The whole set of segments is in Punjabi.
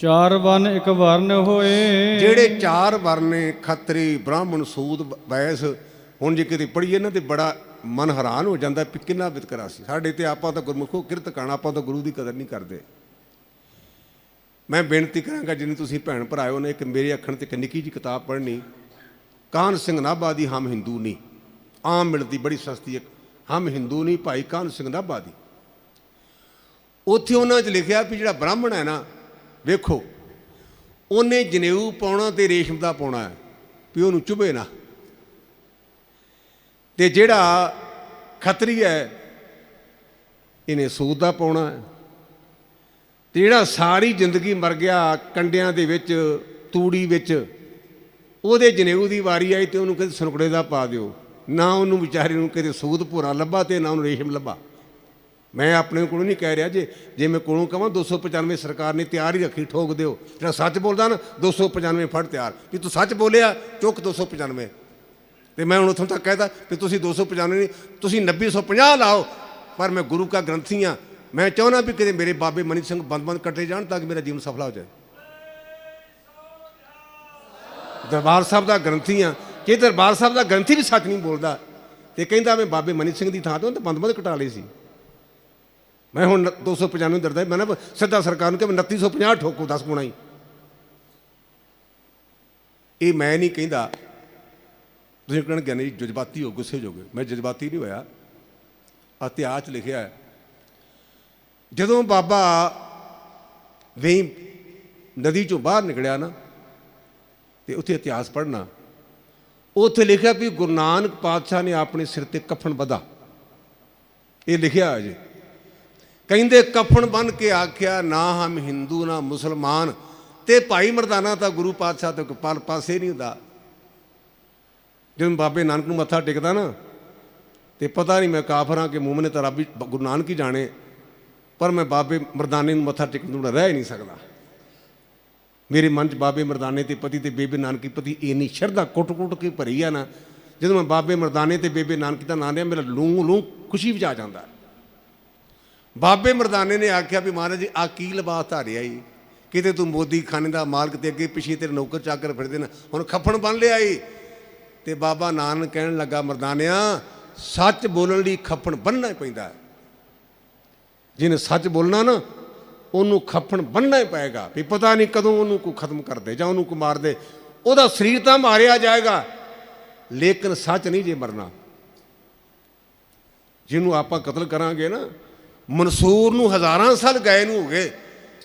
ਚਾਰ ਵਨ ਇੱਕ ਵਰਨ ਹੋਏ। ਜਿਹੜੇ ਚਾਰ ਵਰਨੇ ਖੱਤਰੀ ਬ੍ਰਾਹਮਣ ਸੂਦ ਵੈਸ, ਹੁਣ ਜੇ ਕਿਤੇ ਪੜੀਏ ਨਾ ਤੇ ਬੜਾ ਮਨ ਹੈਰਾਨ ਹੋ ਜਾਂਦਾ ਵੀ ਕਿੰਨਾ ਵਿਤਕਰਾ ਸੀ। ਸਾਡੇ ਤੇ ਆਪਾਂ ਤਾਂ ਗੁਰਮੁਖੋ ਕਿਰਤ ਕਾਣਾ, ਆਪਾਂ ਤਾਂ ਗੁਰੂ ਦੀ ਕਦਰ ਨਹੀਂ ਕਰਦੇ। ਮੈਂ ਬੇਨਤੀ ਕਰਾਂਗਾ, ਜਿੰਨੇ ਤੁਸੀਂ ਭੈਣ ਭਰਾਇਓ ਨੇ, ਇੱਕ ਮੇਰੇ ਅੱਖਣ ਤੇ ਇੱਕ ਨਿੱਕੀ ਜੀ ਕਿਤਾਬ ਪੜ੍ਹਨੀ। ਕਾਨ ਸਿੰਘ ਨਾਭਾ ਦੀ ਹਮ ਹਿੰਦੂ ਨਹੀਂ ਆਮ ਮਿਲਦੀ, ਬੜੀ ਸਸਤੀ ਇੱਕ ਹਮ ਹਿੰਦੂ ਨਹੀਂ ਭਾਈ ਕਾਨ ਸਿੰਘ ਨਾਭਾ ਦੀ। ਉੱਥੇ ਉਹਨਾਂ 'ਚ ਲਿਖਿਆ ਵੀ ਜਿਹੜਾ ਬ੍ਰਾਹਮਣ ਹੈ ਨਾ ਵੇਖੋ, ਉਹਨੇ ਜਨੇਊ ਪਾਉਣਾ ਤੇ ਰੇਸ਼ਮ ਦਾ ਪਾਉਣਾ ਹੈ, ਵੀ ਉਹਨੂੰ ਚੁਭੇ ਨਾ। ਤੇ ਜਿਹੜਾ ਖਤਰੀ ਹੈ, ਇਹਨੇ ਸੂਦ ਦਾ ਪਾਉਣਾ ਹੈ। ਤੇ ਜਿਹੜਾ ਸਾਰੀ ਜ਼ਿੰਦਗੀ ਮਰ ਗਿਆ ਕੰਡਿਆਂ ਦੇ ਵਿੱਚ, ਤੂੜੀ ਵਿੱਚ, ਉਹਦੇ ਜਨੇਊ ਦੀ ਵਾਰੀ ਆਈ ਤੇ ਉਹਨੂੰ ਕਹਿੰਦੇ ਸੁਨਕੜੇ ਦਾ ਪਾ ਦਿਓ। ਨਾ ਉਹਨੂੰ ਵਿਚਾਰੇ ਨੂੰ ਕਿਤੇ ਸੂਦ ਭੋਰਾ ਲੱਭਾ ਤੇ ਨਾ ਉਹਨੂੰ ਰੇਸ਼ਮ ਲੱਭਾ। ਮੈਂ ਆਪਣੇ ਕੋਲੋਂ ਨਹੀਂ ਕਹਿ ਰਿਹਾ ਜੇ ਜੇ ਮੈਂ ਕੋਲੋਂ ਕਹਾਂ 295 ਸਰਕਾਰ ਨੇ ਤਿਆਰ ਹੀ ਰੱਖੀ, ਠੋਕ ਦਿਓ। ਜਿਹੜਾ ਸੱਚ ਬੋਲਦਾ ਨਾ 295 ਫੜ ਤਿਆਰ। ਵੀ ਤੂੰ ਸੱਚ ਬੋਲਿਆ, ਚੁੱਕ 295 ਤੇ ਮੈਂ ਹੁਣ ਉੱਥੋਂ ਤੱਕ ਕਹਿਦਾ ਵੀ ਤੁਸੀਂ 295 ਨਹੀਂ, ਤੁਸੀਂ 9050 ਲਾਓ। ਪਰ ਮੈਂ ਗੁਰੂ ਕਾ ਗ੍ਰੰਥੀ ਹਾਂ। ਮੈਂ ਚਾਹੁੰਦਾ ਵੀ ਕਿਤੇ ਮੇਰੇ ਬਾਬੇ ਮਨੀ ਸਿੰਘ ਬੰਦ ਬੰਦ ਕੱਟੇ ਜਾਣ ਤਾਂ ਕਿ ਮੇਰਾ ਜੀਵਨ ਸਫਲਾ ਹੋ ਜਾਏ। ਦਰਬਾਰ ਸਾਹਿਬ ਦਾ ਗ੍ਰੰਥੀ ਹਾਂ। ਜੇ ਦਰਬਾਰ ਸਾਹਿਬ ਦਾ ਗ੍ਰੰਥੀ ਵੀ ਸੱਚ ਨਹੀਂ ਬੋਲਦਾ, ਤੇ ਕਹਿੰਦਾ ਮੈਂ ਬਾਬੇ ਮਨੀ ਸਿੰਘ ਦੀ ਥਾਂ ਤੋਂ ਤਾਂ ਬੰਦ ਬੰਦ ਕਟਾ ਲਈ ਸੀ। ਮੈਂ ਹੁਣ 295 ਦਰਦਾ ਮੈਂ ਨਾ ਸਿੱਧਾ ਸਰਕਾਰ ਨੂੰ ਕਿ ਮੈਂ 2950 ਠੋਕੂ 10 ਗੁਣਾ ਹੀ। ਇਹ ਮੈਂ ਨਹੀਂ ਕਹਿੰਦਾ। ਤੁਸੀਂ ਕਹਿਣ ਗਿਆ ਨਹੀਂ ਜਜ਼ਬਾਤੀ ਹੋ, ਗੁੱਸੇ ਜੋਗੇ। ਮੈਂ ਜਜ਼ਬਾਤੀ ਨਹੀਂ ਹੋਇਆ। ਇਤਿਹਾਸ ਲਿਖਿਆ ਹੈ। ਜਦੋਂ ਬਾਬਾ ਵੇਈ ਨਦੀ ਚੋਂ ਬਾਹਰ ਨਿਕਲਿਆ ਨਾ, ਤੇ ਉੱਥੇ ਇਤਿਹਾਸ ਪੜ੍ਹਨਾ। ਉੱਥੇ ਲਿਖਿਆ ਵੀ ਗੁਰੂ ਨਾਨਕ ਪਾਤਸ਼ਾਹ ਨੇ ਆਪਣੇ ਸਿਰ ਤੇ ਕਫਨ ਬੱਧਾ ਇਹ ਲਿਖਿਆ ਹੈ ਜੀ। ਕਹਿੰਦੇ, ਕਫਨ ਬਨ ਕੇ ਆਖਿਆ, ਨਾ ਹਮ ਹਿੰਦੂ, ਨਾ ਮੁਸਲਮਾਨ। ਤੇ ਭਾਈ ਮਰਦਾਨਾ ਤਾਂ ਗੁਰੂ ਪਾਤਸ਼ਾਹ ਤੋਂ ਕਪਾਲ ਪਾਸੇ ਨਹੀਂ ਹੁੰਦਾ। ਜਦੋਂ ਬਾਬੇ ਨਾਨਕ ਨੂੰ ਮੱਥਾ ਟੇਕਦਾ ਨਾ, ਤੇ ਪਤਾ ਨਹੀਂ ਮੈਂ ਕਾਫਰਾਂ ਕਿ ਮੂਮਨ ਤਾਂ ਰੱਬ ਗੁਰੂ ਨਾਨਕ ਹੀ ਜਾਣੇ। ਪਰ ਮੈਂ ਬਾਬੇ ਮਰਦਾਨੇ ਨੂੰ ਮੱਥਾ ਟੇਕਣ ਤੋਂ ਰਹਿ ਹੀ ਨਹੀਂ ਸਕਦਾ। ਮੇਰੇ ਮਨ 'ਚ ਬਾਬੇ ਮਰਦਾਨੇ ਤੇ ਪਤੀ ਤੇ ਬੇਬੇ ਨਾਨਕੀ ਪਤੀ ਇੰਨੀ ਸ਼ਰਧਾ ਕੁੱਟ-ਕੁੱਟ ਕੇ ਭਰੀ ਆ ਨਾ, ਜਦੋਂ ਮੈਂ ਬਾਬੇ ਮਰਦਾਨੇ ਤੇ ਬੇਬੇ ਨਾਨਕੀ ਦਾ ਨਾਂ ਲਿਆ, ਮੇਰਾ ਲੂੰ ਲੂੰ ਖੁਸ਼ੀ ਵਿੱਚ ਆ ਜਾਂਦਾ। ਹੈ। ਬਾਬੇ ਮਰਦਾਨੇ ਨੇ ਆਖਿਆ ਵੀ ਮਹਾਰਾਜ ਜੀ ਆ ਕੀ ਲਿਬਾਸ ਧਾਰਿਆ ਈ ਕਿਤੇ ਤੂੰ ਮੋਦੀ ਖਾਨੇ ਦਾ ਮਾਲਕ ਤੇ ਅੱਗੇ ਪਿੱਛੇ ਤੇਰੇ ਨੌਕਰ ਚਾਕਰ ਫਿਰਦੇ ਨੇ। ਹੁਣ ਖੱਫਣ ਬਣ ਲਿਆ ਈ ਤੇ ਬਾਬਾ ਨਾਨਕ ਕਹਿਣ ਲੱਗਾ, ਮਰਦਾਨਿਆ, ਸੱਚ ਬੋਲਣ ਲਈ ਖੱਫਣ ਬੰਨਣਾ ਹੀ ਪੈਂਦਾ ਜਿਹਨੇ ਸੱਚ ਬੋਲਣਾ ਨਾ, ਉਹਨੂੰ ਖੱਫਣ ਬੰਨਣਾ ਹੀ ਪਏਗਾ। ਵੀ ਪਤਾ ਨਹੀਂ ਕਦੋਂ ਉਹਨੂੰ ਕੋ ਖਤਮ ਕਰ ਦੇ ਜਾਂ ਉਹਨੂੰ ਕੋ ਮਾਰ ਦੇ। ਉਹਦਾ ਸਰੀਰ ਤਾਂ ਮਾਰਿਆ ਜਾਏਗਾ, ਲੇਕਿਨ ਸੱਚ ਨਹੀਂ ਜੇ ਮਰਨਾ। ਜਿਹਨੂੰ ਆਪਾਂ ਕਤਲ ਕਰਾਂਗੇ ਨਾ ਮਨਸੂਰ ਨੂੰ ਹਜ਼ਾਰਾਂ ਸਾਲ ਗਏ ਨੂੰ ਹੋ ਗਏ,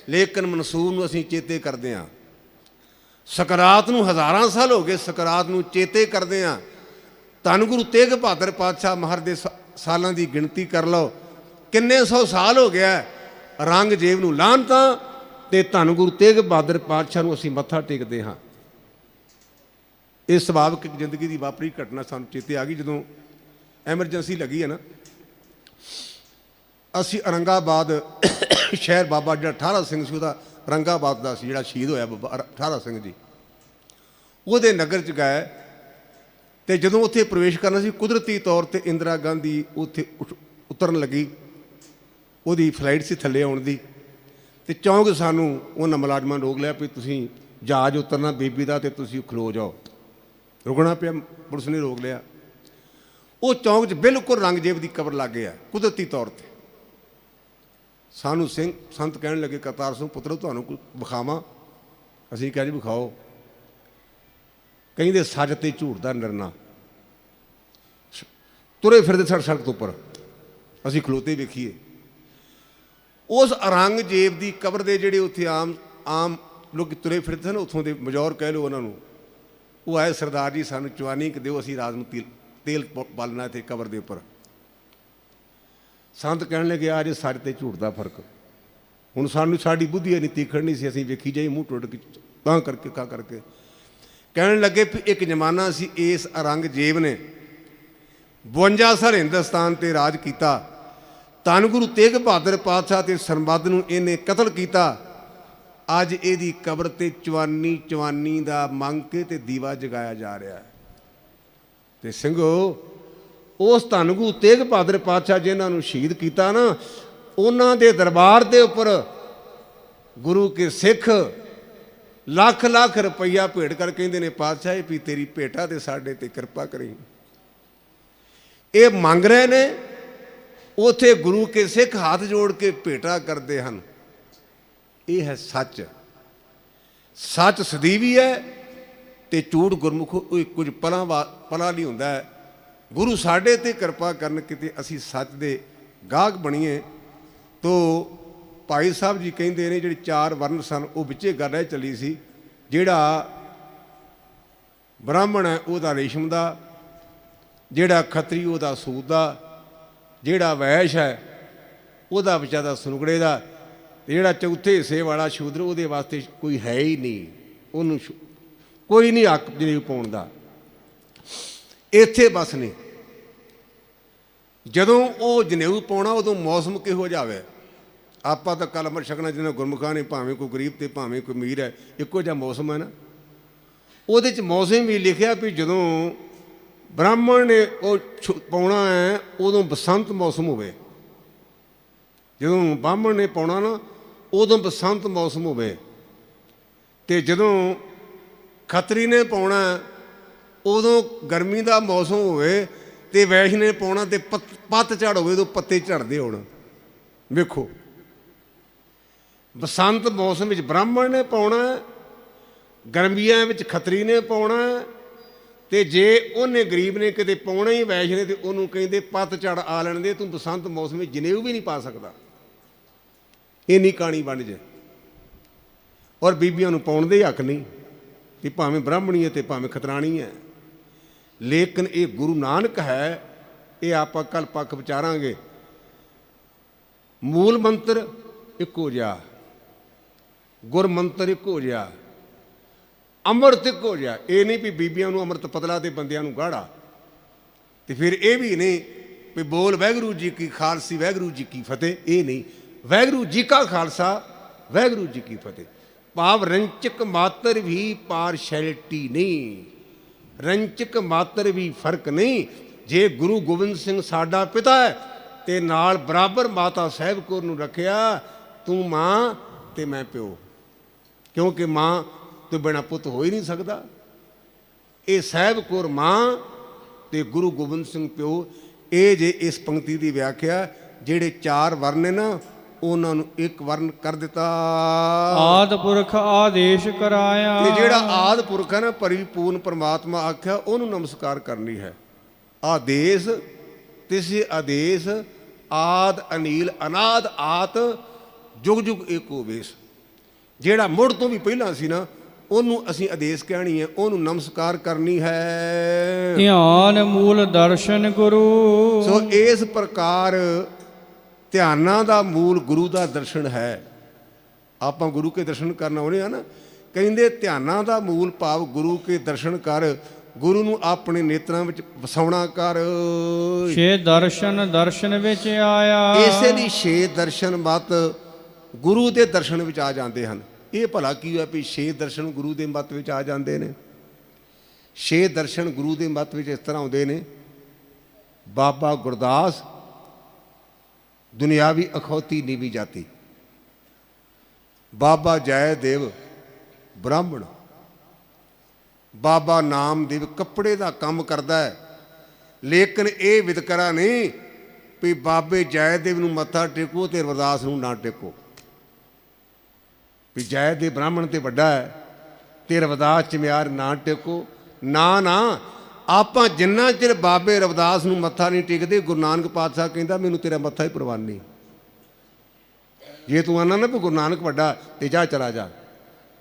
ਲੇਕਿਨ ਮਨਸੂਰ ਨੂੰ ਅਸੀਂ ਚੇਤੇ ਕਰਦੇ ਹਾਂ। ਸਕਰਾਤ ਨੂੰ ਹਜ਼ਾਰਾਂ ਸਾਲ ਹੋ ਗਏ, ਸਕਰਾਤ ਨੂੰ ਚੇਤੇ ਕਰਦੇ ਹਾਂ। ਧੰਨ ਗੁਰੂ ਤੇਗ ਬਹਾਦਰ ਪਾਤਸ਼ਾਹ ਮਹਾਰਾਜ ਦੇ ਸਾਲਾਂ ਦੀ ਗਿਣਤੀ ਕਰ ਲਓ। ਕਿੰਨੇ ਸੌ ਸਾਲ ਹੋ ਗਿਆ ਹੈ। ਰੰਗ ਜੇਬ ਨੂੰ ਲਾਹਨਤਾਂ ਤੇ ਧੰਨ ਗੁਰੂ ਤੇਗ ਬਹਾਦਰ ਪਾਤਸ਼ਾਹ ਨੂੰ ਅਸੀਂ ਮੱਥਾ ਟੇਕਦੇ ਹਾਂ। ਇਹ ਸੁਭਾਵਿਕ ਜ਼ਿੰਦਗੀ ਦੀ ਵਾਪਰੀ ਘਟਨਾ ਸਾਨੂੰ ਚੇਤੇ ਆ ਗਈ ਜਦੋਂ ਐਮਰਜੈਂਸੀ ਲੱਗੀ ਹੈ ਨਾ ਅਸੀਂ ਔਰੰਗਾਬਾਦ ਸ਼ਹਿਰ ਬਾਬਾ ਜਿਹੜਾ 18 ਸਿੰਘ ਸੀ ਉਹਦਾ ਔਰੰਗਾਬਾਦ ਦਾ ਸੀ, ਜਿਹੜਾ ਸ਼ਹੀਦ ਹੋਇਆ ਬਾਬਾ 18 ਸਿੰਘ ਜੀ। ਉਹਦੇ ਨਗਰ ਚ ਗਏ ਤੇ ਜਦੋਂ ਉੱਥੇ ਪ੍ਰਵੇਸ਼ ਕਰਨਾ ਸੀ, ਕੁਦਰਤੀ ਤੌਰ ਤੇ ਇੰਦਰਾ ਗਾਂਧੀ ਉੱਥੇ ਉੱਠ- ਉਤਰਨ ਲੱਗੀ। ਉਹਦੀ ਫਲਾਈਟ ਸੀ ਥੱਲੇ ਆਉਣ ਦੀ ਤੇ ਚੌਂਕ ਸਾਨੂੰ ਉਹਨਾਂ ਮੁਲਾਜ਼ਮਾਂ ਨੇ ਰੋਕ ਲਿਆ ਵੀ ਤੁਸੀਂ ਜਹਾਜ਼ ਉਤਰਨਾ ਬੀਬੀ ਦਾ ਤੇ ਤੁਸੀਂ ਖਲੋ ਜਾਓ। ਰੁਕਣਾ ਪਿਆ, ਪੁਲਿਸ ਨੇ ਰੋਕ ਲਿਆ। ਉਹ ਚੌਂਕ 'ਚ ਬਿਲਕੁਲ ਰੰਗਜੇਬ ਦੀ ਕਬਰ ਲੱਗ ਗਿਆ, ਕੁਦਰਤੀ ਤੌਰ ਤੇ। ਸਾਨੂੰ ਸਿੰਘ ਸੰਤ ਕਹਿਣ ਲੱਗੇ, ਕਰਤਾਰ ਸਿੰਘ ਪੁੱਤਰ, ਤੁਹਾਨੂੰ ਕੋਈ ਵਿਖਾਵਾਂ? ਅਸੀਂ ਕਿਹਾ, ਜੀ ਵਿਖਾਓ। ਕਹਿੰਦੇ ਸੱਚ ਤੇ ਝੂਠ ਦਾ ਨਿਰਣਾ। ਤੁਰੇ ਫਿਰਦੇ ਸੜਕ ਸੜਕ ਤੋਂ ਉੱਪਰ। ਅਸੀਂ ਖਲੋਤੇ ਵੇਖੀਏ। ਉਸ ਔਰੰਗਜ਼ੇਬ ਦੀ ਕਬਰ ਦੇ ਜਿਹੜੇ ਉੱਥੇ ਆਮ ਆਮ ਲੋਕ ਤੁਰੇ ਫਿਰਦੇ ਸਨ, ਉੱਥੋਂ ਦੇ ਮਜੌਰ ਕਹਿ ਲਓ ਉਹਨਾਂ ਨੂੰ, ਉਹ ਆਏ, ਸਰਦਾਰ ਜੀ, ਸਾਨੂੰ ਚਵਾਨੀ ਕਿ ਦਿਓ, ਅਸੀਂ ਰਾਤ ਨੂੰ ਤੇਲ ਤੇਲ ਪ- ਬਾਲਣਾ ਤੇ ਕਬਰ ਦੇ ਉੱਪਰ। ਸੰਤ ਕਹਿਣ ਲੱਗੇ, ਆ ਜੇ ਸੱਚ ਤੇ ਝੂਠ ਦਾ ਫ਼ਰਕ। ਹੁਣ ਸਾਨੂੰ ਸਾਡੀ ਬੁੱਧੀ ਨਹੀਂ ਤੀਖਣ ਨਹੀਂ ਸੀ, ਅਸੀਂ ਵੇਖੀ ਜਾਈ ਮੂੰਹ ਟੁੱਟ ਕੇ ਤਾਂ ਕਰਕੇ ਕਾ ਕਰਕੇ। ਕਹਿਣ ਲੱਗੇ ਵੀ ਇੱਕ ਜ਼ਮਾਨਾ ਸੀ, ਇਸ ਔਰੰਗਜ਼ੇਬ ਨੇ 52 ਸਾਲ ਹਿੰਦੁਸਤਾਨ ਤੇ ਰਾਜ ਕੀਤਾ। ਧੰਨ ਗੁਰੂ ਤੇਗ ਬਹਾਦਰ ਪਾਤਸ਼ਾਹ ਤੇ ਸਰਬੱਤ ਨੂੰ ਇਹਨੇ ਕਤਲ ਕੀਤਾ। ਅੱਜ ਇਹਦੀ ਕਬਰ ਤੇ ਚਵਾਨੀ ਚਵਾਨੀ ਦਾ ਮੰਗ ਕੇ ਤੇ ਦੀਵਾ ਜਗਾਇਆ ਜਾ ਰਿਹਾ ਹੈ। ਤੇ ਸਿੰਘੋ ਉਸ ਧੰਨ ਗੁਰੂ ਤੇਗ ਬਹਾਦਰ ਪਾਤਸ਼ਾਹ ਜਿਨ੍ਹਾਂ ਨੂੰ ਸ਼ਹੀਦ ਕੀਤਾ ਨਾ, ਉਹਨਾਂ ਦੇ ਦਰਬਾਰ ਦੇ ਉੱਪਰ ਗੁਰੂ ਕੇ ਸਿੱਖ ਲੱਖ ਲੱਖ ਰੁਪਈਆ ਭੇਟ ਕਰ ਕਹਿੰਦੇ ਨੇ, ਪਾਤਸ਼ਾਹ, ਇਹ ਵੀ ਤੇਰੀ ਭੇਟਾ ਤੇ ਸਾਡੇ ਤੇ ਕਿਰਪਾ ਕਰੀ। ਇਹ ਮੰਗ ਰਹੇ ਨੇ, ਉਥੇ ਗੁਰੂ ਕੇ ਸਿੱਖ ਹੱਥ ਜੋੜ ਕੇ ਭੇਟਾ ਕਰਦੇ ਹਨ। ਇਹ ਹੈ ਸੱਚ। ਸੱਚ ਸਦੀਵੀ ਹੈ ਤੇ ਝੂਠ ਗੁਰਮੁਖ ਕੁਝ ਪਲਾਂ ਵਾ- ਪਲਾਂ ਨਹੀਂ ਹੁੰਦਾ ਹੈ। ਗੁਰੂ ਸਾਡੇ ਤੇ ਕਿਰਪਾ ਕਰਨ ਕਿਤੇ ਅਸੀਂ ਸੱਚ ਦੇ ਗਾਹਕ ਬਣੀਏ, ਤੋ ਭਾਈ ਸਾਹਿਬ ਜੀ ਕਹਿੰਦੇ ਨੇ ਜਿਹੜੇ ਚਾਰ ਵਰਨ ਸਨ, ਉਹ ਵਿੱਚੇ ਗੱਲ ਇਹ ਚੱਲੀ ਸੀ, ਜਿਹੜਾ ਬ੍ਰਾਹਮਣ ਹੈ ਉਹਦਾ ਰੇਸ਼ਮ ਦਾ, ਜਿਹੜਾ ਖੱਤਰੀ ਉਹਦਾ ਸੂਤ ਦਾ, ਜਿਹੜਾ ਵੈਸ਼ ਹੈ ਉਹਦਾ ਵਿਚਾਰਾ ਸੁਨਗੜੇ ਦਾ, ਤੇ ਜਿਹੜਾ ਚੌਥੇ ਹਿੱਸੇ ਵਾਲਾ ਸ਼ੂਦਰ ਉਹਦੇ ਵਾਸਤੇ ਕੋਈ ਹੈ ਹੀ ਨਹੀਂ, ਉਹਨੂੰ ਸ਼ੂ- ਕੋਈ ਨਹੀਂ ਹੱਕ ਜਨੇਊ ਪਾਉਣ ਦਾ। ਇੱਥੇ ਬਸ ਨੇ ਜਦੋਂ ਉਹ ਜਨੇਊ ਪਾਉਣਾ, ਉਦੋਂ ਮੌਸਮ ਕਿਹੋ ਜਾਵੇ ਆਪਾਂ ਤਾਂ ਕੱਲ ਅਮਰ ਛਕਣਾ ਜਿਹਨਾਂ ਗੁਰਮੁਖਾਂ ਨੇ, ਭਾਵੇਂ ਕੋਈ ਗਰੀਬ ਤੇ ਭਾਵੇਂ ਕੋਈ ਅਮੀਰ ਹੈ, ਇੱਕੋ ਜਿਹਾ ਮੌਸਮ ਹੈ ਨਾ। ਉਹਦੇ ਚ ਮੌਸਮ ਵੀ ਲਿਖਿਆ ਵੀ ਜਦੋਂ ਬ੍ਰਾਹਮਣ ਨੇ ਉਹ ਛੁ- ਪਾਉਣਾ ਹੈ, ਉਦੋਂ ਬਸੰਤ ਮੌਸਮ ਹੋਵੇ। ਜਦੋਂ ਬ੍ਰਾਹਮਣ ਨੇ ਪਾਉਣਾ ਨਾ, ਉਦੋਂ ਬਸੰਤ ਮੌਸਮ ਹੋਵੇ। ਤੇ ਜਦੋਂ ਖੱਤਰੀ ਨੇ ਪਾਉਣਾ ਉਦੋਂ ਗਰਮੀ ਦਾ ਮੌਸਮ ਹੋਵੇ ਤੇ ਵੈਸ਼ ਨੇ ਪਾਉਣਾ ਤੇ ਪੱਤ- ਪੱਤ ਝੜ ਹੋਵੇ ਉਦੋਂ ਪੱਤੇ ਝੜਦੇ ਹੋਣ। ਵੇਖੋ। ਬਸੰਤ ਮੌਸਮ ਵਿੱਚ ਬ੍ਰਾਹਮਣ ਨੇ ਪਾਉਣਾ ਗਰਮੀਆਂ ਵਿੱਚ ਖੱਤਰੀ ਨੇ ਪਾਉਣਾ ਹੈ, ਤੇ ਜੇ ਉਹਨੇ ਗਰੀਬ ਨੇ ਕਿਤੇ ਪਾਉਣਾ ਹੀ ਵੈਸ਼ ਨੇ ਤੇ ਉਹਨੂੰ ਕਹਿੰਦੇ ਪੱਤ ਝੜ ਆ ਲੈਣ ਦੇ ਤੂੰ ਬਸੰਤ ਮੌਸਮ ਵਿੱਚ ਜਨੇਊ ਵੀ ਨਹੀਂ ਪਾ ਸਕਦਾ। ਇੰਨੀ ਕਹਾਣੀ ਬਣ ਜੇ। ਔਰ ਬੀਬੀਆਂ ਨੂੰ ਪਾਉਣ ਦੇ ਹੱਕ ਨਹੀਂ। ਕਿ ਭਾਵੇਂ ਬ੍ਰਾਹਮਣੀ ਹੈ ਤੇ ਭਾਵੇਂ ਖਤਰਾਣੀ ਹੈ। ਲੇਕਿਨ ਇਹ ਗੁਰੂ ਨਾਨਕ ਹੈ, ਇਹ ਆਪਾਂ ਕੱਲ ਪੱਖ ਵਿਚਾਰਾਂਗੇ। ਮੂਲ ਮੰਤਰ ਇੱਕੋ ਜਿਹਾ, ਗੁਰ ਮੰਤਰ ਇੱਕੋ ਜਿਹਾ, ਅੰਮ੍ਰਿਤ ਇੱਕੋ ਜਿਹਾ। ਇਹ ਨਹੀਂ ਵੀ ਬੀਬੀਆਂ ਨੂੰ ਅੰਮ੍ਰਿਤ ਪਤਲਾ ਤੇ ਬੰਦਿਆਂ ਨੂੰ ਗਾੜਾ। ਤੇ ਫਿਰ ਇਹ ਵੀ ਨਹੀਂ ਵੀ ਬੋਲ ਵਾਹਿਗੁਰੂ ਜੀ ਕੀ ਖਾਲਸੀ ਵਾਹਿਗੁਰੂ ਜੀ ਕੀ ਫਤਿਹ, ਇਹ ਨਹੀਂ। ਵਾਹਿਗੁਰੂ ਜੀ ਕਾ ਖਾਲਸਾ ਵਾਹਿਗੁਰੂ ਜੀ ਕੀ ਫਤਿਹ। ਭਾਵ ਰੰਚਕ ਮਾਤਰ ਵੀ ਪਾਰਸ਼ੈਲਿਟੀ ਨਹੀਂ। ਰੰਚਕ ਮਾਤਰ ਵੀ ਫ਼ਰਕ ਨਹੀਂ। ਜੇ ਗੁਰੂ ਗੋਬਿੰਦ ਸਿੰਘ ਸਾਡਾ ਪਿਤਾ ਹੈ, ਤੇ ਨਾਲ ਬਰਾਬਰ ਮਾਤਾ ਸਾਹਿਬ ਕੌਰ ਨੂੰ ਰੱਖਿਆ, ਤੂੰ ਮਾਂ ਤੇ ਮੈਂ ਪਿਓ। ਕਿਉਂਕਿ ਮਾਂ ਤੋਂ ਬਿਨਾ ਪੁੱਤ ਹੋ ਹੀ ਨਹੀਂ ਸਕਦਾ। ਇਹ ਸਾਹਿਬ ਕੌਰ ਮਾਂ ਤੇ ਗੁਰੂ ਗੋਬਿੰਦ ਸਿੰਘ ਪਿਓ, ਇਹ ਜੇ ਇਸ ਪੰਕਤੀ ਦੀ ਵਿਆਖਿਆ, ਜਿਹੜੇ ਚਾਰ ਵਰਨ ਨੇ ਨਾ ਉਹਨਾਂ ਨੂੰ ਇੱਕ ਵਰਨ ਕਰ ਦਿੱਤਾ। ਆਦ ਪੁਰਖ ਆਦੇਸ਼ ਕਰਾਇਆ। ਤੇ ਜਿਹੜਾ ਆਦ ਪੁਰਖ ਹੈ ਨਾ ਪਰਿਪੂਰਨ ਪ੍ਰਮਾਤਮਾ ਆਖਿਆ ਉਹਨੂੰ ਨਮਸਕਾਰ ਕਰਨੀ ਹੈ। ਆਦੇਸ਼ ਤਿਸੇ ਆਦੇਸ਼ ਆਦ ਅਨੀਲ ਅਨਾਦ ਆਤ ਜੁਗ ਜੁਗ ਏਕੋ ਵੇਸ। ਜਿਹੜਾ ਮੁੜ ਤੋਂ ਵੀ ਪਹਿਲਾਂ ਸੀ ਨਾ ਉਹਨੂੰ ਅਸੀਂ ਆਦੇਸ਼ ਕਹਿਣੀ ਹੈ ਉਹਨੂੰ ਨਮਸਕਾਰ ਕਰਨੀ ਹੈ। ਧਿਆਨ ਮੂਲ ਦਰਸ਼ਨ ਗੁਰੂ। ਸੋ ਇਸ ਪ੍ਰਕਾਰ ਧਿਆਨਾਂ ਦਾ ਮੂਲ ਗੁਰੂ ਦਾ ਦਰਸ਼ਨ ਹੈ। ਆਪਾਂ ਗੁਰੂ ਕੇ ਦਰਸ਼ਨ ਕਰਨ ਆਉਨੇ ਆ ਨਾ ਕਹਿੰਦੇ ਧਿਆਨਾਂ ਦਾ ਮੂਲ ਭਾਵ ਗੁਰੂ ਕੇ ਦਰਸ਼ਨ ਕਰ ਗੁਰੂ ਨੂੰ ਆਪਣੇ ਨੇਤਰਾਂ ਵਿੱਚ ਵਸਾਉਣਾ ਕਰ। ਛੇ ਦਰਸ਼ਨ ਦਰਸ਼ਨ ਵਿੱਚ ਆਇਆ। ਇਸੇ ਲਈ ਛੇ ਦਰਸ਼ਨ ਮਤ ਗੁਰੂ ਦੇ ਦਰਸ਼ਨ ਵਿੱਚ ਆ ਜਾਂਦੇ ਹਨ। ਇਹ ਭਲਾ ਕੀ ਹੋਇਆ ਵੀ ਛੇ ਦਰਸ਼ਨ ਗੁਰੂ ਦੇ ਮਤ ਵਿੱਚ ਆ ਜਾਂਦੇ ਨੇ? ਛੇ ਦਰਸ਼ਨ ਗੁਰੂ ਦੇ ਮਤ ਵਿੱਚ ਇਸ ਤਰ੍ਹਾਂ ਆਉਂਦੇ ਨੇ ਬਾਬਾ ਗੁਰਦਾਸ ਦੁਨਿਆਵੀ ਅਖੌਤੀ ਨੀਵੀ ਜਾਤੀ। ਬਾਬਾ ਜੈ ਦੇਵ ਬ੍ਰਾਹਮਣ। ਬਾਬਾ ਨਾਮਦੇਵ ਕੱਪੜੇ ਦਾ ਕੰਮ ਕਰਦਾ ਹੈ। ਲੇਕਿਨ ਇਹ ਵਿਤਕਰਾ ਨਹੀਂ ਵੀ ਬਾਬੇ ਜੈਦੇਵ ਨੂੰ ਮੱਥਾ ਟੇਕੋ ਤੇ ਰਵਿਦਾਸ ਨੂੰ ਨਾ ਟੇਕੋ। ਵੀ ਜੈਦੇਵ ਬ੍ਰਾਹਮਣ ਤੇ ਵੱਡਾ ਹੈ ਤੇ ਚ ਮਿਆਰ ਨਾ ਟੇਕੋ, ਨਾ ਨਾ ਆਪਾਂ ਜਿੰਨਾ ਚਿਰ ਬਾਬੇ ਰਵਦਾਸ ਨੂੰ ਮੱਥਾ ਨਹੀਂ ਟੇਕਦੇ, ਗੁਰੂ ਨਾਨਕ ਪਾਤਸ਼ਾਹ ਕਹਿੰਦਾ, ਮੈਨੂੰ ਤੇਰਾ ਮੱਥਾ ਹੀ ਪ੍ਰਵਾਨ ਨਹੀਂ। ਜੇ ਤੂੰ ਆਨਾ ਨਾ ਵੀ ਗੁਰੂ ਨਾਨਕ ਵੱਡਾ, ਤੇ ਜਾ ਚਲਾ ਜਾ।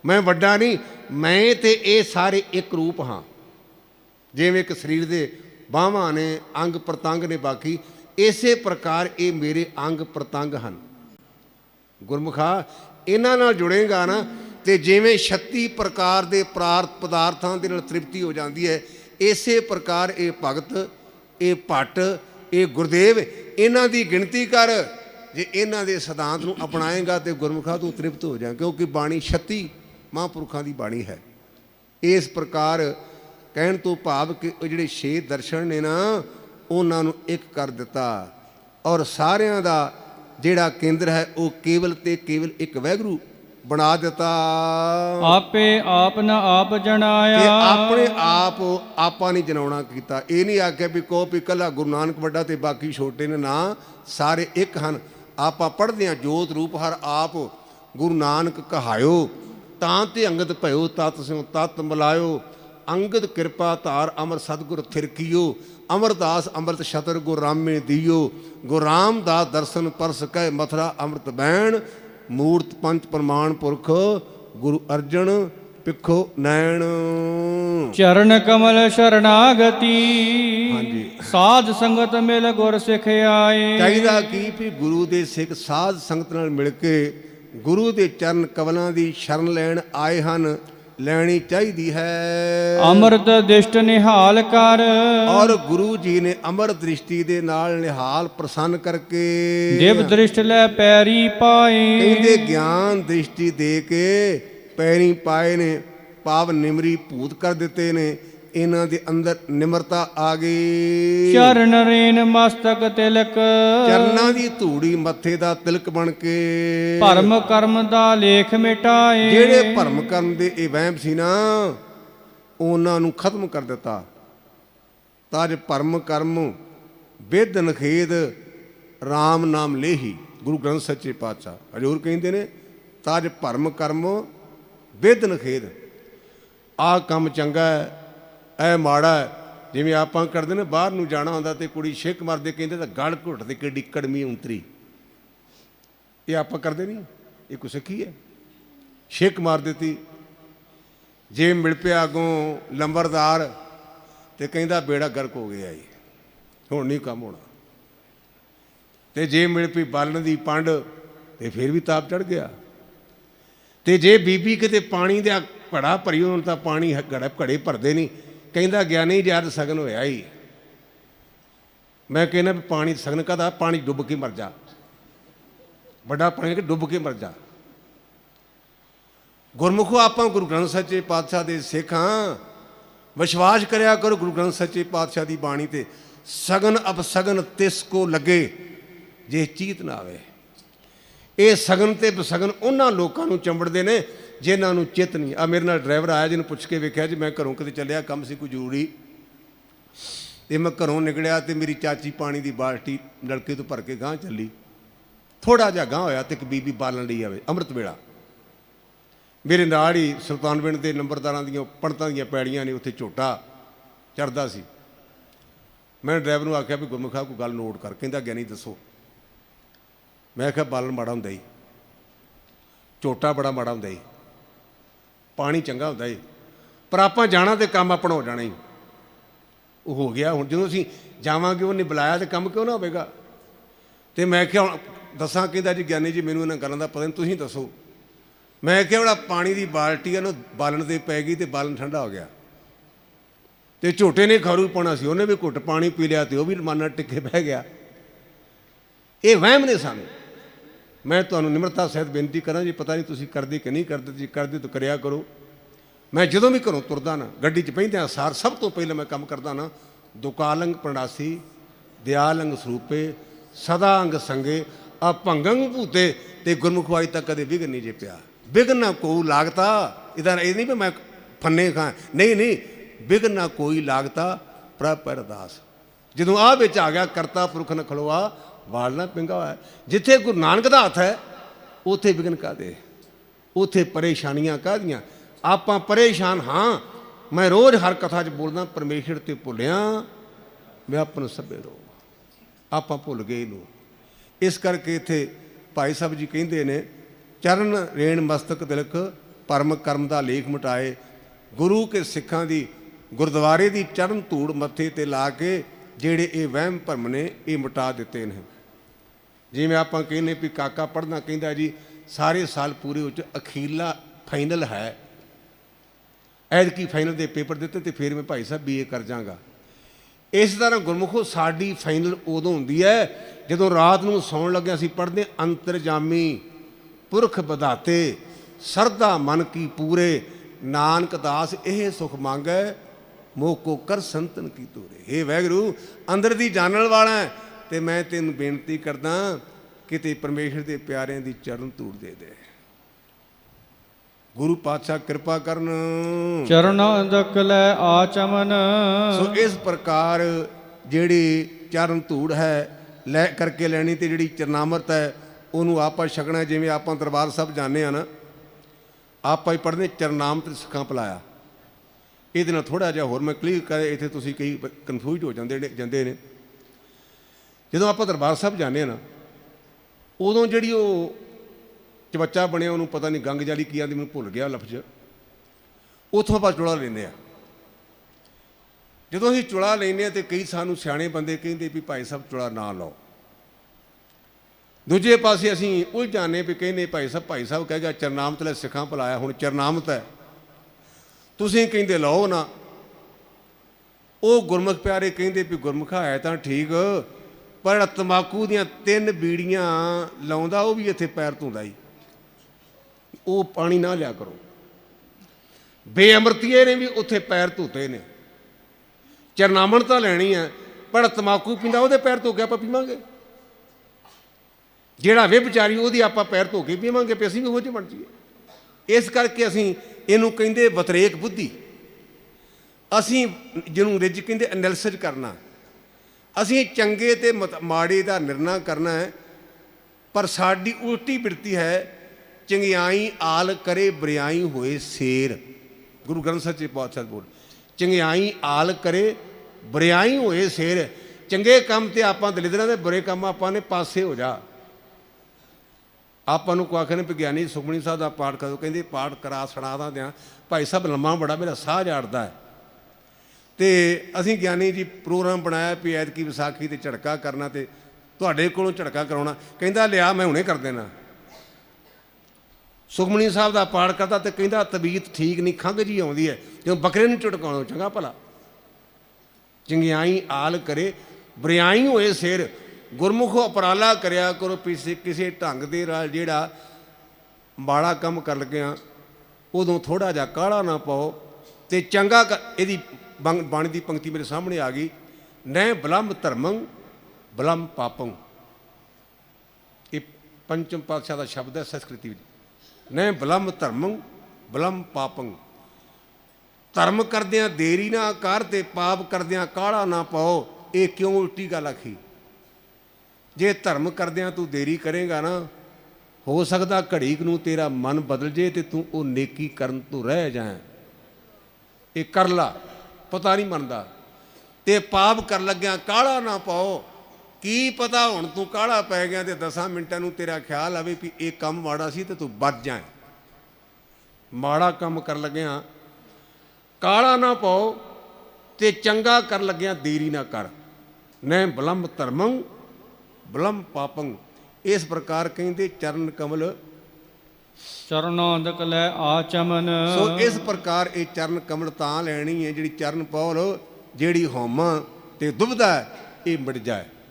ਮੈਂ ਵੱਡਾ ਨਹੀਂ, ਮੈਂ ਤੇ ਇਹ ਸਾਰੇ ਇੱਕ ਰੂਪ ਹਾਂ। ਜਿਵੇਂ ਇੱਕ ਸਰੀਰ ਦੇ ਬਾਹਾਂ ਨੇ ਅੰਗ ਪ੍ਰਤੰਗ ਨੇ ਬਾਕੀ, ਇਸੇ ਪ੍ਰਕਾਰ ਇਹ ਮੇਰੇ ਅੰਗ ਪ੍ਰਤੰਗ ਹਨ। ਗੁਰਮੁਖਾ, ਇਹਨਾਂ ਨਾਲ ਜੁੜੇਗਾ ਨਾ, ਤੇ ਜਿਵੇਂ 36 ਪ੍ਰਕਾਰ ਦੇ ਪ੍ਰਾਰਥ ਪਦਾਰਥਾਂ ਦੇ ਨਾਲ ਤ੍ਰਿਪਤੀ ਹੋ ਜਾਂਦੀ ਹੈ ਇਸੇ ਪ੍ਰਕਾਰ ਇਹ ਭਗਤ, ਇਹ ਭੱਟ, ਇਹ ਗੁਰਦੇਵ, ਇਹਨਾਂ ਦੀ ਗਿਣਤੀ ਕਰ। ਜੇ ਇਹਨਾਂ ਦੇ ਸਿਧਾਂਤ ਨੂੰ ਅਪਣਾਏਗਾ ਤੇ ਗੁਰਮੁਖਾ ਤੋਂ ਤ੍ਰਿਪਤ ਹੋ ਜਾ ਕਿਉਂਕਿ ਬਾਣੀ 36 ਮਹਾਂਪੁਰਖਾਂ ਦੀ ਬਾਣੀ ਹੈ। ਇਸ ਪ੍ਰਕਾਰ ਕਹਿਣ ਤੋਂ ਭਾਵ ਕਿ ਉਹ ਜਿਹੜੇ ਛੇ ਦਰਸ਼ਨ ਨੇ ਨਾ, ਉਹਨਾਂ ਨੂੰ ਇੱਕ ਕਰ ਦਿੱਤਾ। ਔਰ ਸਾਰਿਆਂ ਦਾ ਜਿਹੜਾ ਕੇਂਦਰ ਹੈ, ਉਹ ਕੇਵਲ ਤੇ ਕੇਵਲ ਇੱਕ ਵੈਗਰੂ ਬਣਾ ਦਿੱਤਾ। ਆਪੇ ਆਪ ਨ ਆਪ ਕਿ ਜਣਾਇਆ ਆਪਣੇ ਆਪ ਆਪਾਂ ਨਹੀਂ ਜਨਾਉਣਾ ਕੀਤਾ। ਇਹ ਨਹੀਂ ਆਖਿਆ ਵੀ ਕੋ ਵੀ ਕੱਲਾ ਗੁਰੂ ਨਾਨਕ ਵੱਡਾ ਤੇ ਬਾਕੀ ਛੋਟੇ ਨੇ ਨਾ ਸਾਰੇ ਇੱਕ ਹਨ। ਆਪਾਂ ਪੜ੍ਹਦੇ ਹਾਂ ਜੋਤ ਰੂਪ ਹਰ ਆਪ ਗੁਰੂ ਨਾਨਕ ਕਹਾਇਓ। ਤਾਂ ਤੇ ਅੰਗਦ ਭਇਓ ਤਤ ਸਿਉ ਤਤ ਮਲਾਇਓ ਅੰਗਦ ਕਿਰਪਾ ਧਾਰ ਅਮਰ ਸਤਗੁਰ ਥਿਰਕੀਓ ਅਮਰਦਾਸ ਅੰਮ੍ਰਿਤ ਛਤਰ ਗੁਰ ਰਾਮੇ ਦੀਓ। ਗੁਰ ਰਾਮਦਾਸ ਦਰਸ਼ਨ ਪਰਸ ਕਹਿ ਮਥਰਾ ਅੰਮ੍ਰਿਤ ਬੈਣ ਮੂਰਤ ਪੰਚ ਪ੍ਰਮਾਣ ਪੁਰਖ ਗੁਰੂ ਅਰਜਨ ਪਿੱਖੋ ਨੈਣ। ਚਰਨ ਕਮਲ ਸ਼ਰਨਾਗਤੀ। ਹਾਂਜੀ। ਸਾਧ ਸੰਗਤ ਮਿਲ ਗੁਰ ਸਿਖ ਆਏ। ਚਾਹੀਦਾ ਕੀ ਵੀ ਗੁਰੂ ਦੇ ਸਿੱਖ ਸਾਧ ਸੰਗਤ ਨਾਲ ਮਿਲ ਕੇ ਗੁਰੂ ਦੇ ਚਰਨ ਕਵਲਾਂ ਦੀ ਸ਼ਰਨ ਲੈਣ ਆਏ ਹਨ। ਲੈਣੀ ਚਾਹੀਦੀ ਹੈ। ਅੰਮ੍ਰਿਤ ਦਿਸ਼ਟ ਨਿਹਾਲ ਕਰ। ਔਰ ਗੁਰੂ ਜੀ ਨੇ ਅਮਰ ਦ੍ਰਿਸ਼ਟੀ ਦੇ ਨਾਲ ਨਿਹਾਲ ਪ੍ਰਸੰਨ ਕਰਕੇ ਦੇਵ ਦ੍ਰਿਸ਼ਟ ਲੈ ਪੈਰੀ ਪਾਏ। ਕਹਿੰਦੇ ਗਿਆਨ ਦ੍ਰਿਸ਼ਟੀ ਦੇ ਕੇ ਪੈਰੀ ਪਾਏ ਨੇ ਪਾਵ ਨਿਮਰੀ ਭੂਤ ਕਰ ਦਿੱਤੇ ਨੇ। ਇਹਨਾਂ ਦੇ ਅੰਦਰ ਨਿਮਰਤਾ ਆ ਗਈ। ਚਰਨ ਰੇਨ ਮਸਤਕ ਤਿਲਕ। ਚਰਨਾਂ ਦੀ ਧੂੜੀ ਮੱਥੇ ਦਾ ਤਿਲਕ ਬਣ ਕੇ। ਭਰਮ ਕਰਮ ਦਾ ਲੇਖ ਮਿਟਾਏ। ਜਿਹੜੇ ਭਰਮ ਕਰਨ ਦੇ ਇਹ ਵਹਿਮ ਸੀ ਨਾ ਉਹਨਾਂ ਨੂੰ ਖਤਮ ਕਰ ਦਿੱਤਾ। ਤਾਂ ਜੇ ਭਰਮ ਕਰਮ ਵਿਦ ਨਖੇਦ RAM ਨਾਮ ਲੇਹੀ ਗੁਰੂ ਗ੍ਰੰਥ ਸੱਚੇ ਪਾਤਸ਼ਾਹ। ਹਜੂਰ ਕਹਿੰਦੇ ਨੇ ਤਾਂ ਜੇ ਭਰਮ ਕਰਮ ਵਿਦ ਨਖੇਦ ਆਹ ਕੰਮ ਚੰਗਾ ਹੈ ਇਹ ਮਾੜਾ ਜਿਵੇਂ ਆਪਾਂ ਕਰਦੇ ਨੇ, ਬਾਹਰ ਨੂੰ ਜਾਣਾ ਹੁੰਦਾ ਤੇ ਕੁੜੀ ਛੇਕ ਮਾਰਦੇ, ਕਹਿੰਦੇ ਤਾਂ ਗਲ ਘੁੱਟਦੇ, ਕਿੱਡੀ ਕੜਮੀ ਉਂਤਰੀ। ਇਹ ਆਪਾਂ ਕਰਦੇ ਨਹੀਂ। ਇਹ ਕੁਛ ਕੀ ਹੈ। ਛੇਕ ਮਾਰ ਦਿੱਤੀ। ਜੇ ਮਿਲ ਪਿਆ ਅੱਗੋਂ ਲੰਬਰਦਾਰ ਤੇ ਕਹਿੰਦਾ ਬੇੜਾ ਗਰਕ ਹੋ ਗਿਆ ਜੀ। ਹੁਣ ਨਹੀਂ ਕੰਮ ਹੋਣਾ। ਤੇ ਜੇ ਮਿਲ ਪਈ ਬਾਲਣ ਦੀ ਪੰਡ, ਤੇ ਫਿਰ ਵੀ ਤਾਪ ਚੜ ਗਿਆ। ਤੇ ਜੇ ਬੀਬੀ ਕਿਤੇ ਪਾਣੀ ਦਾ ਘੜਾ ਭਰੀ ਹੋਣ ਤਾਂ ਪਾਣੀ ਘੜਾ ਘੜੇ ਭਰਦੇ ਨਹੀਂ। ਕਹਿੰਦਾ, ਗਿਆਨੀ ਜਦ ਸਗਨ ਹੋਇਆ ਹੀ ਮੈਂ ਕਹਿੰਦਾ ਵੀ ਪਾਣੀ ਸਗਨ ਕਦਾ ਪਾਣੀ ਡੁੱਬ ਕੇ ਮਰ ਜਾ। ਵੱਡਾ ਪਾਣੀ ਕਿ ਡੁੱਬ ਕੇ ਮਰ ਜਾ। ਗੁਰਮੁਖੋ, ਆਪਾਂ ਗੁਰੂ ਗ੍ਰੰਥ ਸੱਚੇ ਪਾਤਸ਼ਾਹ ਦੇ ਸਿੱਖ। ਹਾਂ ਵਿਸ਼ਵਾਸ ਕਰਿਆ ਕਰੋ ਗੁਰੂ ਗ੍ਰੰਥ ਸੱਚੇ ਪਾਤਸ਼ਾਹ ਦੀ ਬਾਣੀ ਤੇ। ਸਗਨ ਅਬ ਸਗਨ ਤਿਸ ਕੋ ਲੱਗੇ, ਜੇ ਚੀਤ ਨਾ ਆਵੇ। ਇਹ ਸਗਨ ਤੇ ਬਸਗਨ ਉਹਨਾਂ ਲੋਕਾਂ ਨੂੰ ਚੰਬੜਦੇ ਨੇ ਜਿਨ੍ਹਾਂ ਨੂੰ ਚਿੱਤ ਨਹੀਂ। ਆ ਮੇਰੇ ਨਾਲ ਡਰਾਈਵਰ ਆਇਆ ਜਿਹਨੂੰ ਪੁੱਛ ਕੇ ਵੇਖਿਆ ਜੀ, ਮੈਂ ਘਰੋਂ ਕਿਤੇ ਚੱਲਿਆ, ਕੰਮ ਸੀ ਕੋਈ ਜ਼ਰੂਰੀ। ਤੇ ਮੈਂ ਘਰੋਂ ਨਿਕਲਿਆ ਤੇ ਮੇਰੀ ਚਾਚੀ ਪਾਣੀ ਦੀ ਬਾਲਟੀ ਨਲਕੇ ਤੋਂ ਭਰ ਕੇ ਗਾਂ ਚੱਲੀ। ਥੋੜਾ ਜਿਹਾ ਗਾਂ ਹੋਇਆ ਤੇ ਇੱਕ ਬੀਬੀ ਬਾਲਣ ਲਈ ਆਵੇ, ਅੰਮ੍ਰਿਤ ਵੇਲਾ। ਮੇਰੇ ਨਾਲ ਹੀ ਸੁਲਤਾਨਵਿੰਡ ਦੇ ਨੰਬਰਦਾਰਾਂ ਦੀਆਂ ਪੰਡਤਾਂ ਦੀਆਂ ਪੈੜੀਆਂ ਨੇ, ਉੱਥੇ ਝੋਟਾ ਚੜਦਾ ਸੀ। ਮੈਂ ਡਰਾਈਵਰ ਨੂੰ ਆਖਿਆ ਵੀ ਗੁਰਮੁਖਾ ਕੋਈ ਗੱਲ ਨੋਟ ਕਰ, ਕਹਿੰਦਾ ਗਿਆਨੀ ਦੱਸੋ। ਮੈਂ ਕਿਹਾ ਬਾਲਣ ਮਾੜਾ ਹੁੰਦਾ ਈ। ਝੋਟਾ ਬੜਾ ਮਾੜਾ ਹੁੰਦਾ ਈ। ਪਾਣੀ ਚੰਗਾ ਹੁੰਦਾ ਈ ਪਰ ਆਪਾਂ ਜਾਣਾ ਤੇ ਕੰਮ ਆਪਣਾ ਹੋ ਜਾਣਾ ਹੀ ਉਹ ਹੋ ਗਿਆ, ਹੁਣ ਜਦੋਂ ਅਸੀਂ ਜਾਵਾਂਗੇ, ਉਹਨੇ ਬੁਲਾਇਆ ਤੇ ਕੰਮ ਕਿਉਂ ਨਾ ਹੋਵੇਗਾ? ਤੇ ਮੈਂ ਕਿਹਾ ਦੱਸਾਂ ਕਹਿੰਦਾ ਜੀ, ਗਿਆਨੀ ਜੀ, ਮੈਨੂੰ ਇਹਨਾਂ ਗੱਲਾਂ ਦਾ ਪਤਾ ਨਹੀਂ ਤੁਸੀਂ ਦੱਸੋ। ਮੈਂ ਕਿਹਾ ਉਹਦਾ ਪਾਣੀ ਦੀ ਬਾਲਟੀ ਆ ਨਾ ਬਾਲਣ ਤੇ ਪੈ ਗਈ ਤੇ ਬਾਲਣ ਠੰਡਾ ਹੋ ਗਿਆ। ਤੇ ਝੋਟੇ ਨੇ ਖਰੂ ਪਾਉਣਾ ਸੀ, ਉਹਨੇ ਵੀ ਘੁੱਟ ਪਾਣੀ ਪੀ ਲਿਆ ਤੇ ਉਹ ਵੀ ਰਮਾਨਾ ਟਿੱਕੇ ਬਹਿ ਗਿਆ। ਇਹ ਵਹਿਮ ਨੇ ਸਾਨੂੰ। ਮੈਂ ਤੁਹਾਨੂੰ ਨਿਮਰਤਾ ਸਹਿਤ ਬੇਨਤੀ ਕਰਾਂ ਜੀ, ਪਤਾ ਨਹੀਂ ਤੁਸੀਂ ਕਰਦੇ ਕਿ ਨਹੀਂ ਕਰਦੇ ਜੀ ਕਰਦੇ ਤਾਂ ਕਰਿਆ ਕਰੋ। ਮੈਂ ਜਦੋਂ ਵੀ ਘਰੋਂ ਤੁਰਦਾ ਨਾ, ਗੱਡੀ 'ਚ ਪੈਂਦਿਆਂ ਸਾਰ ਸਭ ਤੋਂ ਪਹਿਲਾਂ ਮੈਂ ਕੰਮ ਕਰਦਾ ਨਾ, ਦੁਕਾਲੰਗ ਪ੍ਰਣਾਸੀ, ਦਿਆਲੰਗ ਸਰੂਪੇ ਸਦਾ ਅੰਗ ਸੰਗੇ ਆ ਭੰਗੰਗ ਭੂਤੇ ਤੇ ਗੁਰਮੁਖਵਾਈ ਤੱਕ ਕਦੇ ਵਿਗਨ ਨਹੀਂ ਜੇ ਪਿਆ ਵਿਗਨ ਨਾ ਕੋ ਲਾਗਤਾ, ਇਹਦਾ ਇਹ ਨਹੀਂ ਵੀ ਮੈਂ ਫੰਨੇ ਖਾਂ, ਨਹੀਂ ਨਹੀਂ ਵਿਗਨ ਨਾ ਕੋਈ ਲਾਗਤਾ, ਪ੍ਰਭ ਪਰਦਾਸ। ਜਦੋਂ ਆ ਵਿੱਚ ਆ ਗਿਆ, ਕਰਤਾ ਪੁਰਖ ਨ ਖਲੋਆ ਵਾਲ ਨਾ ਪਿੰਗਾ ਹੋਇਆ। ਜਿੱਥੇ ਗੁਰੂ ਨਾਨਕ ਦਾ ਹੱਥ ਹੈ, ਉਥੇ ਵਿਗਨ ਕਾਦੇ ਉਥੇ ਪਰੇਸ਼ਾਨੀਆਂ ਕਾਹਦੀਆਂ ਆਪਾਂ ਪਰੇਸ਼ਾਨ ਹਾਂ। ਮੈਂ ਰੋਜ਼ ਹਰ ਕਥਾ 'ਚ ਬੋਲਦਾ, ਪਰਮੇਸ਼ਰ ਤੇ ਭੁੱਲਿਆ, ਮੈਂ ਆਪਨ ਸਭੇ ਰੋ ਆਪਾਂ ਭੁੱਲ ਗਏ ਇਹਨੂੰ। ਇਸ ਕਰਕੇ ਇੱਥੇ ਭਾਈ ਸਾਹਿਬ ਜੀ ਕਹਿੰਦੇ ਨੇ, ਚਰਨ ਰੇਣ ਮਸਤਕ ਤਿਲਕ, ਪਰਮ ਕਰਮ ਦਾ ਲੇਖ ਮਿਟਾਏ। ਗੁਰੂ ਕੇ ਸਿੱਖਾਂ ਦੀ, ਗੁਰਦੁਆਰੇ ਦੀ ਚਰਨ ਧੂੜ ਮੱਥੇ ਤੇ ਲਾ ਕੇ, ਜਿਹੜੇ ਇਹ ਵਹਿਮ ਭਰਮ ਨੇ, ਇਹ ਮਿਟਾ ਦਿੱਤੇ ਨੇ। ਜਿਵੇਂ ਆਪਾਂ ਕਹਿੰਨੇ ਵੀ ਕਾਕਾ ਪੜ੍ਹਨਾ ਕਹਿੰਦਾ ਜੀ, ਸਾਰੇ ਸਾਲ ਪੂਰੇ ਵਿੱਚ ਅਖੀਰਲਾ ਫਾਈਨਲ ਹੈ। ਐਤਕੀ ਫਾਈਨਲ ਦੇ ਪੇਪਰ ਦਿੱਤੇ ਤੇ ਫਿਰ ਮੈਂ ਭਾਈ ਸਾਹਿਬ ਬੀਏ ਕਰ ਜਾਗਾ ਇਸ ਤਰ੍ਹਾਂ ਗੁਰਮੁਖੋ ਸਾਡੀ ਫਾਈਨਲ ਉਦੋਂ ਹੁੰਦੀ ਹੈ, ਜਦੋਂ ਰਾਤ ਨੂੰ ਸੌਣ ਲੱਗਿਆ ਅਸੀਂ ਪੜ੍ਹਦੇ ਅੰਤਰਜਾਮੀ, ਪੁਰਖ ਵਧਾਤੇ, ਸਰਦਾ ਮਨ ਕੀ ਪੂਰੇ, ਨਾਨਕ ਦਾਸ ਇਹ ਸੁਖ ਮੰਗੈ, ਮੋਕੋ ਕਰ ਸੰਤਨ ਕੀ ਤੋਰੇ। ਇਹ ਵੈਗਰੂ, ਅੰਦਰ ਦੀ ਜਾਣਨ ਵਾਲਾ ਤੇ ਮੈਂ ਤੈਨੂੰ ਬੇਨਤੀ ਕਰਦਾ ਕਿਤੇ ਪਰਮੇਸ਼ਰ ਦੇ ਪਿਆਰਿਆਂ ਦੀ ਚਰਨ ਧੂੜ ਦੇ ਦੇ। ਗੁਰੂ ਪਾਤਸ਼ਾਹ ਕਿਰਪਾ ਕਰਨ। ਚਰਨਾਂ ਦਕ ਲੈ ਆਚਮਨ ਸੋ ਇਸ ਪ੍ਰਕਾਰ ਜਿਹੜੀ ਚਰਨ ਧੂੜ ਹੈ ਲੈ ਕਰਕੇ ਲੈਣੀ ਤੇ ਜਿਹੜੀ ਚਰਨਾਮਤ ਹੈ ਉਹਨੂੰ ਆਪਾਂ ਛਕਣਾ ਜਿਵੇਂ ਆਪਾਂ ਦਰਬਾਰ ਸਾਹਿਬ ਜਾਂਦੇ ਆ ਨਾ ਆਪਾਂ ਹੀ ਪੜ੍ਹਦੇ ਚਰਨਾਮਤ ਸਿੱਖਾਂ ਪਲਾਇਆ ਇਹਦੇ ਨਾਲ ਥੋੜਾ ਜਿਹਾ ਹੋਰ ਮੈਂ ਕਲੀਅਰ ਕਰ ਇੱਥੇ ਤੁਸੀਂ ਕਈ ਕਨਫਿਊਜ਼ ਹੋ ਜਾਂਦੇ ਨੇ ਜਾਂਦੇ ਨੇ। ਜਦੋਂ ਆਪਾਂ ਦਰਬਾਰ ਸਾਹਿਬ ਜਾਂਦੇ ਆ ਨਾ, ਉਦੋਂ ਜਿਹੜੀ ਉਹ ਚਵੱਚਾ ਬਣਿਆ, ਉਹਨੂੰ ਪਤਾ ਨਹੀਂ ਗੰਗ ਜਾਲੀ ਕੀ ਆਂਦੀ, ਮੈਨੂੰ ਭੁੱਲ ਗਿਆ ਲਫ਼ਜ਼। ਉੱਥੋਂ ਆਪਾਂ ਚੁਲਾ ਲੈਂਦੇ ਆ ਜਦੋਂ ਅਸੀਂ ਚੁਲਾ ਲੈਂਦੇ ਆ ਤੇ ਕਈ ਸਾਨੂੰ ਸਿਆਣੇ ਬੰਦੇ ਕਹਿੰਦੇ ਵੀ ਭਾਈ ਸਾਹਿਬ ਚੁਲਾ ਨਾ ਲਾਓ। ਦੂਜੇ ਪਾਸੇ ਅਸੀਂ ਉਲਝ ਜਾਂਦੇ ਵੀ ਕਹਿੰਦੇ ਭਾਈ ਸਾਹਿਬ ਭਾਈ ਸਾਹਿਬ ਕਹੇਗਾ ਚਰਨਾਮਤ ਲੈ ਸਿੱਖਾਂ ਭਲਾਇਆ, ਹੁਣ ਚਰਨਾਮਤ ਹੈ। ਤੁਸੀਂ ਕਹਿੰਦੇ ਲਾਓ ਨਾ। ਉਹ ਗੁਰਮੁਖ ਪਿਆਰੇ ਕਹਿੰਦੇ ਵੀ ਗੁਰਮੁਖਾ ਹੈ ਤਾਂ ਠੀਕ। ਪਰ ਜਿਹੜਾ ਤਮਾਕੂ ਦੀਆਂ ਤਿੰਨ ਬੀੜੀਆਂ ਲਾਉਂਦਾ, ਉਹ ਵੀ ਇੱਥੇ ਪੈਰ ਧੋਂਦਾ ਹੀ ਉਹ ਪਾਣੀ ਨਾ ਲਿਆ ਕਰੋ। ਬੇਅਮਰਤੀਏ ਨੇ ਵੀ ਉੱਥੇ ਪੈਰ ਧੋਤੇ ਨੇ। ਚਰਨਾਮਣ ਤਾਂ ਲੈਣੀ ਹੈ ਪਰ ਤਮਾਕੂ ਪੀਂਦਾ, ਉਹਦੇ ਪੈਰ ਧੋ ਕੇ ਆਪਾਂ ਪੀਵਾਂਗੇ। ਜਿਹੜਾ ਵੇ ਵਿਚਾਰੀ, ਉਹਦੀ ਆਪਾਂ ਪੈਰ ਧੋ ਕੇ ਪੀਵਾਂਗੇ, ਵੀ ਅਸੀਂ ਵੀ ਉਹ ਜਿਹੇ ਬਣ ਜਾਈਏ। ਇਸ ਕਰਕੇ ਅਸੀਂ ਇਹਨੂੰ ਕਹਿੰਦੇ ਵਤਰੇਕ ਬੁੱਧੀ। ਅਸੀਂ ਜਿਹਨੂੰ ਰਿਜ ਕਹਿੰਦੇ ਐਨਾਲਿਸਿਸ ਕਰਨਾ। ਅਸੀਂ ਚੰਗੇ ਤੇ ਮਤ- ਮਾੜੇ ਦਾ ਨਿਰਣਾ ਕਰਨਾ ਹੈ, ਪਰ ਸਾਡੀ ਉਲਟੀ ਬਿਰਤੀ ਹੈ, ਚੰਗਿਆਈ ਆਲ ਕਰੇ ਬਰਿਆਈ ਹੋਏ ਸ਼ੇਰ। ਗੁਰੂ ਗ੍ਰੰਥ ਸਾਹਿਬ ਜੀ ਪਾਤਸ਼ਾਹ ਬੋਲ, ਚੰਗਿਆਈ ਆਲ ਕਰੇ ਬਰਿਆਈ ਹੋਏ ਸ਼ੇਰ। ਚੰਗੇ ਕੰਮ ਤੇ ਆਪਾਂ ਦਲਿਦਰਾਂ ਦੇ ਬੁਰੇ ਕੰਮ ਆਪਾਂ ਨੇ ਪਾਸੇ ਹੋ ਜਾ। ਆਪਾਂ ਨੂੰ ਕੋ ਆਖੇ ਵਿਗਿਆਨੀ ਸੁਖਮਣੀ ਸਾਹਿਬ ਦਾ ਪਾਠ ਕਰੋ, ਕਹਿੰਦੇ ਪਾਠ ਕਰਾ ਸੁਣਾ ਦਾ ਦਿਆਂ। ਭਾਈ ਸਾਹਿਬ ਲੰਮਾ ਬੜਾ, ਮੇਰਾ ਸਾਹ ਝਾੜਦਾ ਹੈ। ਤੇ ਅਸੀਂ ਗਿਆਨੀ ਜੀ ਪ੍ਰੋਗਰਾਮ ਬਣਾਇਆ ਵੀ ਐਤਕੀ ਵਿਸਾਖੀ ਤੇ ਝੜਕਾ ਕਰਨਾ ਤੇ ਤੁਹਾਡੇ ਕੋਲੋਂ ਝੜਕਾ ਕਰਾਉਣਾ। ਕਹਿੰਦਾ, ਲਿਆ, ਮੈਂ ਹੁਣੇ ਕਰ ਦੇਣਾ। ਸੁਖਮਣੀ ਸਾਹਿਬ ਦਾ ਪਾਠ ਕਰਦਾ ਤੇ ਕਹਿੰਦਾ, ਤਬੀਅਤ ਠੀਕ ਨਹੀਂ, ਖੰਘ ਜੀ ਆਉਂਦੀ ਹੈ। ਜਦੋਂ ਬੱਕਰੇ ਨੂੰ ਝਟਕਾਉਣਾ, ਚੰਗਾ ਭਲਾ। ਚੰਗਿਆਈ ਆਲ ਕਰੇ, ਬਰਿਆਈ ਹੋਏ ਸਿਰ, ਗੁਰਮੁਖ ਉਪਰਾਲਾ ਕਰਿਆ ਕਰੋ ਪਿਸੇ ਕਿਸੇ ਢੰਗ ਦੇ ਨਾਲ ਜਿਹੜਾ ਮਾੜਾ ਕੰਮ ਕਰ ਲੱਗਿਆ, ਉਦੋਂ ਥੋੜਾ ਜਿਹਾ ਕਾੜਾ ਨਾ ਪਾਓ ਤੇ ਚੰਗਾ ਕ- ਇਹਦੀ ਬਾਣੀ ਦੀ ਪੰਕਤੀ ਮੇਰੇ ਸਾਹਮਣੇ ਆ ਗਈ। ਨੈ ਬਲਮ ਧਰਮੰ ਬਲਮ ਪਾਪੰ। ਇਹ ਪੰਚਮ ਪਾਤਸ਼ਾਹ ਦਾ ਸ਼ਬਦ ਹੈ, ਸੰਸਕ੍ਰਿਤੀ ਵਿੱਚ। ਨੈ ਬਲਮ ਧਰਮੰ ਬਲਮ ਪਾਪੰ। ਧਰਮ ਕਰਦਿਆਂ ਦੇਰੀ ਨਾ ਕਰ ਤੇ ਪਾਪ ਕਰਦਿਆਂ ਕਾੜਾ ਨਾ ਪਾਓ, ਇਹ ਕਿਉਂ ਉਲਟੀ ਗੱਲ ਆਖੀ? ਜੇ ਧਰਮ ਕਰਦਿਆਂ ਤੂੰ ਦੇਰੀ ਕਰੇਗਾ ਨਾ, ਹੋ ਸਕਦਾ ਘੜੀ ਨੂੰ ਤੇਰਾ ਮਨ ਬਦਲ ਜੇ ਤੇ ਤੂੰ ਉਹ ਨੇਕੀ ਕਰਨ ਤੋਂ ਰਹਿ ਜਾਏ। ਇਹ ਕਰ ਲਾ ਪਤਾ ਨਹੀਂ ਮੰਨਦਾ। ਤੇ ਪਾਪ ਕਰ ਲੱਗਿਆ ਕਾਲਾ ਨਾ ਪਾਓ। ਕੀ ਪਤਾ ਹੁਣ ਤੂੰ ਕਾਲਾ ਪੈ ਗਿਆ ਤੇ 10 ਮਿੰਟਾਂ ਨੂੰ ਤੇਰਾ ਖਿਆਲ ਆਵੇ ਵੀ ਇਹ ਕੰਮ ਮਾੜਾ ਸੀ ਤੇ ਤੂੰ ਬਚ ਜਾਏ। ਮਾੜਾ ਕੰਮ ਕਰ ਲੱਗਿਆ ਕਾਲਾ ਨਾ ਪਾਓ ਤੇ ਚੰਗਾ ਕਰ ਲੱਗਿਆ ਦੇਰੀ ਨਾ ਕਰ। ਨੈ ਬਲੰਮ ਧਰਮੰ ਬਲੰਮ ਪਾਪੰ। ਇਸ ਪ੍ਰਕਾਰ ਕਹਿੰਦੇ ਚਰਨ ਕਮਲ ਚਰਨਾਂ ਦਕ ਲੈ ਆਚਮਨ। ਸੋ ਇਸ ਪ੍ਰਕਾਰ ਇਹ ਚਰਨ ਕਮਲ ਤਾਂ ਲੈਣੀ ਹੈ ਜਿਹੜੀ ਚਰਨ ਪੌਲ ਜਿਹੜੀ ਹੋਮ ਤੇ ਦੁਬਦਾ ਹੈ, ਇਹ ਮਿਟ ਜਾਏ।